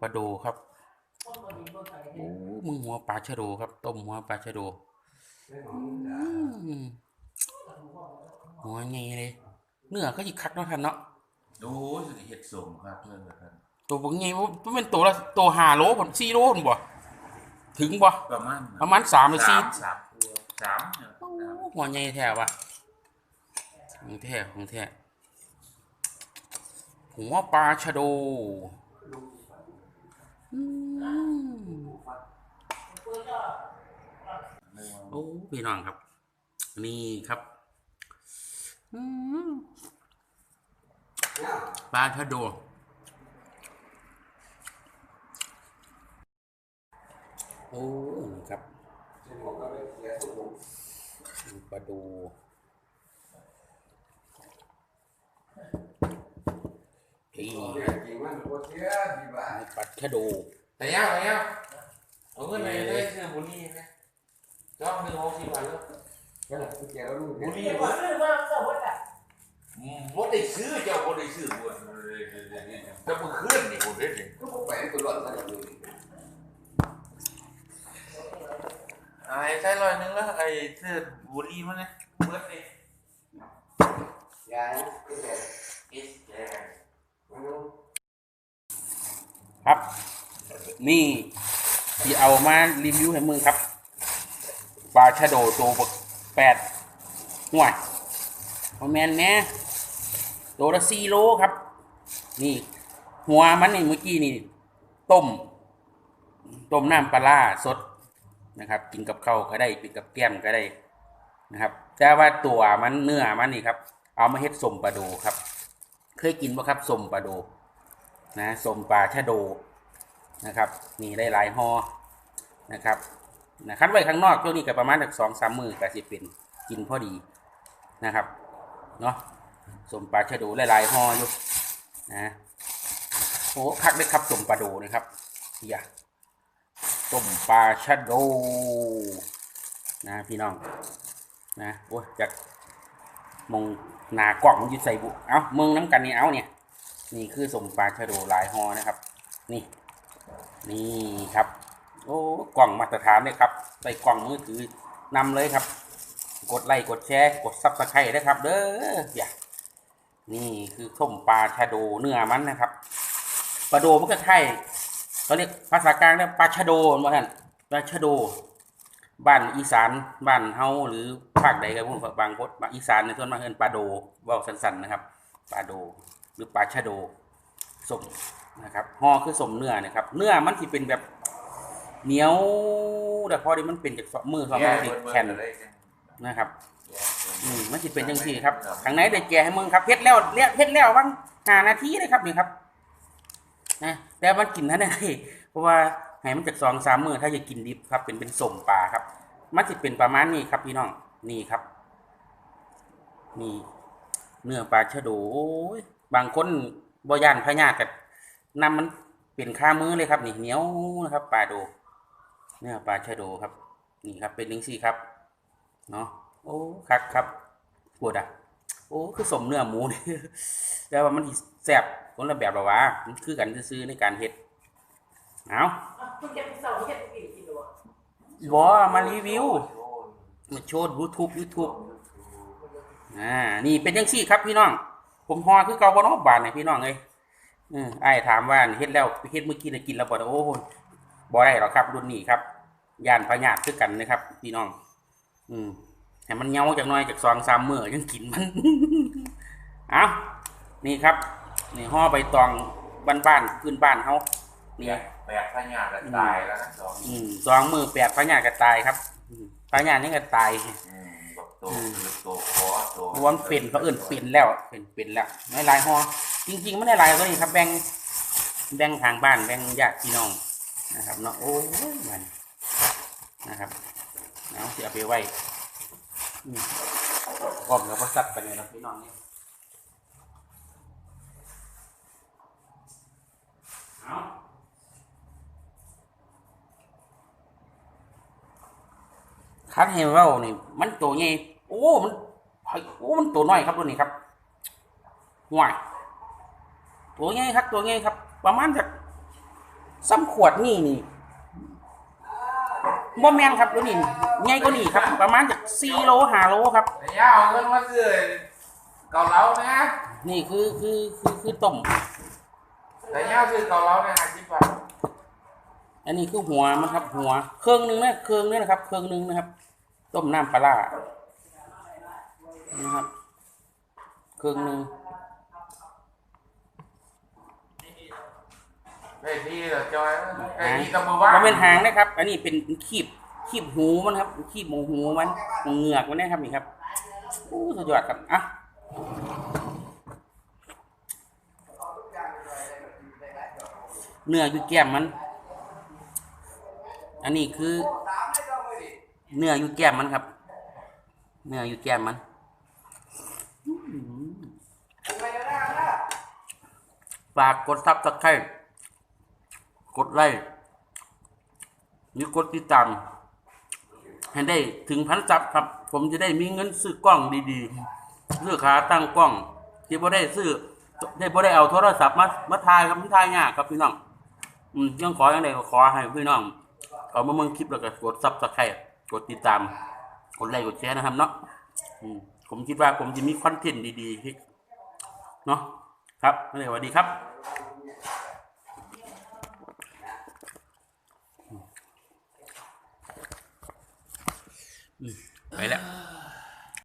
ปลาโดครับโอ้มึงหัวปลาชะโดครับ ต้มหัวปลาชะโดอืมหัวไงเลยเนื้อก็ยิคักเนาะท่านเนาะดูสิเห็ดสมครับเพื่อนครับตัวบางไงมันเป็นตัวละตัวห้าโลผมสี่โลผมบ่ถึงบ่ประมาณประมาณสามหรือสี่สามตัวสามเนี่ยหัวไงแท้วะของแท้ของแท้หัวปลาชะโดอืม โอ้พี่น้องครับ นี่ครับปลาชะโดโอ้นี่ครับปลาดู นี่ปลาชะโดแต่ยังแต่ยังเอาเงินไปเลยซื้อบุรี่นะจ้องหนึ่งหกสิบบาทแล้วบุหรี่บ่บ่ได้ซื้อเจ้าบ่ได้ซื้อบ่จะมึงขึ้นนี่บ่ได้เลยไอ้ใช้ร้อยหนึงแล้วไอ้ซื้อบุหรี่มันนะเบิดเลยเอสแก ครับ นี่ที่เอามารีวิวให้มึงครับปลาชะโดตัวแปดห่วยพอแมนแน่ตัวละสี่โลครับ นี่ หัวมันนี่เมื่อกี้นี่ ต้ม ต้มน้ำปลาร้าสดนะครับ กินกับข้าวก็ได้กินกับแก้มก็ได้นะครับ แต่ว่าตัวมันเนื้อมันนี่ครับ เอามาเฮ็ดสมปลาโดครับ เคยกินป่ะครับสมปลาโด นะสมปลาชะโดนะครับนี่ได้หลายหอนะครับนะคัดไว้ข้างนอกช่วงนี้ก็ประมาณสักสองสามมือก็สิเป็นกินพอดีนะครับเนาะสมปลาชะโดหลายๆหออยู่นะโอ้คักเลยครับสมปลาโดนะครับอย่าต้มปลาชะโดนะพี่น้องนะโอ้ยจากมงหนากล่องยึดใส่บุ เอามืองน้ำกันนี่เอาเนี่ย นี่คือสมปลาชะโดหลายฮอนะครับ นี่ นี่ครับ โอ้กล่องมาตรฐานเลยครับใส่กล่องมือถือนำเลยครับ กดไลค์กดแชร์กดซับสไครต์นะครับ เด้ออย่านี่คือส้มปลาชะโดเนื้อมันนะครับปลาโดมันก็ใช่เขาเรียกภาษากลางเรียกปลาชะโดมาท่านปลาชะโด บ้านอีสานบ้านเฮาหรือภาคใดก็พวกบางคนอีสานในส่วนมากเอินปลาโดเว่าสั้นๆนะครับปลาโด รือปลาชะโดสมนะครับห่อคือสมเนื้อนะครับ เนื้อมันที่เป็นแบบเหนียวแต่พอดีมันเป็นจากมือสองมือที่แข็งนะครับอืมมันจะเป็นจังซี่ครับข้างในได้แก่ให้มึงครับเพชรแล้วเลี้ยเพชรแล้วบ้างห้านาทีเลยครับนี่ครับนะแต่มันกินท่านได้เพราะว่าให้มันจากสองสามมือถ้าจะกินดิบครับ เป็นเป็นสมปลาครับ มันจะเป็นประมาณนี้ครับพี่น้องนี่ครับนี่เนื้อปลาชะโดโอ้ย บางคนบ่ย่านพญากับนำมันเป็นข้ามือเลยครับ นี่เหนียวนะครับปลาโดเนื้อปลาชะโดครับ นี่ครับเป็นลิงซี่ครับเนาะโอ้ครับครับปวดอะโอ้คือสมเนื้อหมูนี่แต่ว่ามันสิแซ่บคนละแบบหรอวะมันคือกันซื้อๆในการเฮ็ดเอาคุณจะไปสอนเห็ดกี่กิโลบอมารีวิวมาโชว์ยูทูบยูทูบอ่านี่เป็นยังซี่ครับพี่น้อง ผมฮอคือเกาบเนอบานเนี่ยพี่น้องเลยเออไอ้ายถามว่าเฮ็ดแล้วเฮ็ดเมื่อกี้น่ะกินแล้วบ่ได้โอ้โหบ่ได้หรอกครับรุ่นนี้ครับย่านพญาติคือกันนะครับ พี่น้อง อืมให้มันเหงาจากหน้อยจากซองสามมื้อยังกินมันเอานี่ครับ นี่ห่อใบตองบ้านๆพื้นบ้านเฮานี่แปดพญาตตายแล้วนะสองอืมสองมือแปดพญาก็ตายครับอืมพญานี่ก็ตายอืมบอก โตคือโตคอโตเพราะว่ามันเป็นเขาเอื่นเป็นแล้วเป็นเป็นแล้วไม่หลายหอจริงๆไม่ได้หลายก็นี่ครับแบ่งแบ่งทางบ้านแบ่งญาติพี่น้องนะครับเนาะโอ้ยมันนะครับเอาเสียไปไว้อืมกล่องแล้วก็สัตว์ไปเลยนะพี่น้องนี่เอาคัดให้เรานี่มันตัวใหญ่โอ้มันโอ้มันตัวน้อยครับตัวนี้ครับห่วยตัวใหญ่ครับ ตัวใหญ่ครับ ประมาณจากซ้ำขวดนี่นี่บ่แมนครับตัวนี้ใหญ่กว่านี้ครับ ประมาณจากสี่โลห้าโลครับแต่ย่าเอาเงินมาซื้อเกาเหลานะนี่คือคือคือคือต้มแต่ย่าซื้อเกาเหลาเนี่ยห้าสิบบาทอันนี้คือหัวมันครับ หัว เครื่องหนึงนะเครื่องนึงนะครับ เครื่องหนึงนะครับ ต้มน้ำปลาร้า นะครับเครื่องหนึงไอ้ที่เหรอจอยไอ้ที่ตะมือว่ามันเป็นหางนะครับ อันนี้เป็นขีบขีบหูมันครับขีบหมูหูมันเหงือกมันนะครับนี่ครับอู้สุดยอดครับอะเนื้ออยู่แก้มมัน อันนี้คือ เนื้ออยู่แก้มมันครับ เนื้ออยู่แก้มมันากกดซับสไครต์กดไลค์หรือกดติดตามให้ได้ถึงพันซับครับ ผมจะได้มีเงินซื้อกล้องดีๆซื้อขาตั้งกล้องที่บ่ได้ซื้อได้บ่ได้เอาโทรศัพท์มามาถ่ายครับมันถ่ายยากครับพี่น้อง อืมยังขออย่างไรก็ขอให้พี่น้องเอามาเมืองคลิปแล้วก็กดซับสไครต์กดติดตาม กดไลค์กดแชร์นะครับเนาะผมคิดว่าผมจะมีคอนเทนต์ดีๆที่เนาะ ครับนั่นเลยสวัสดีครับไปแล้ว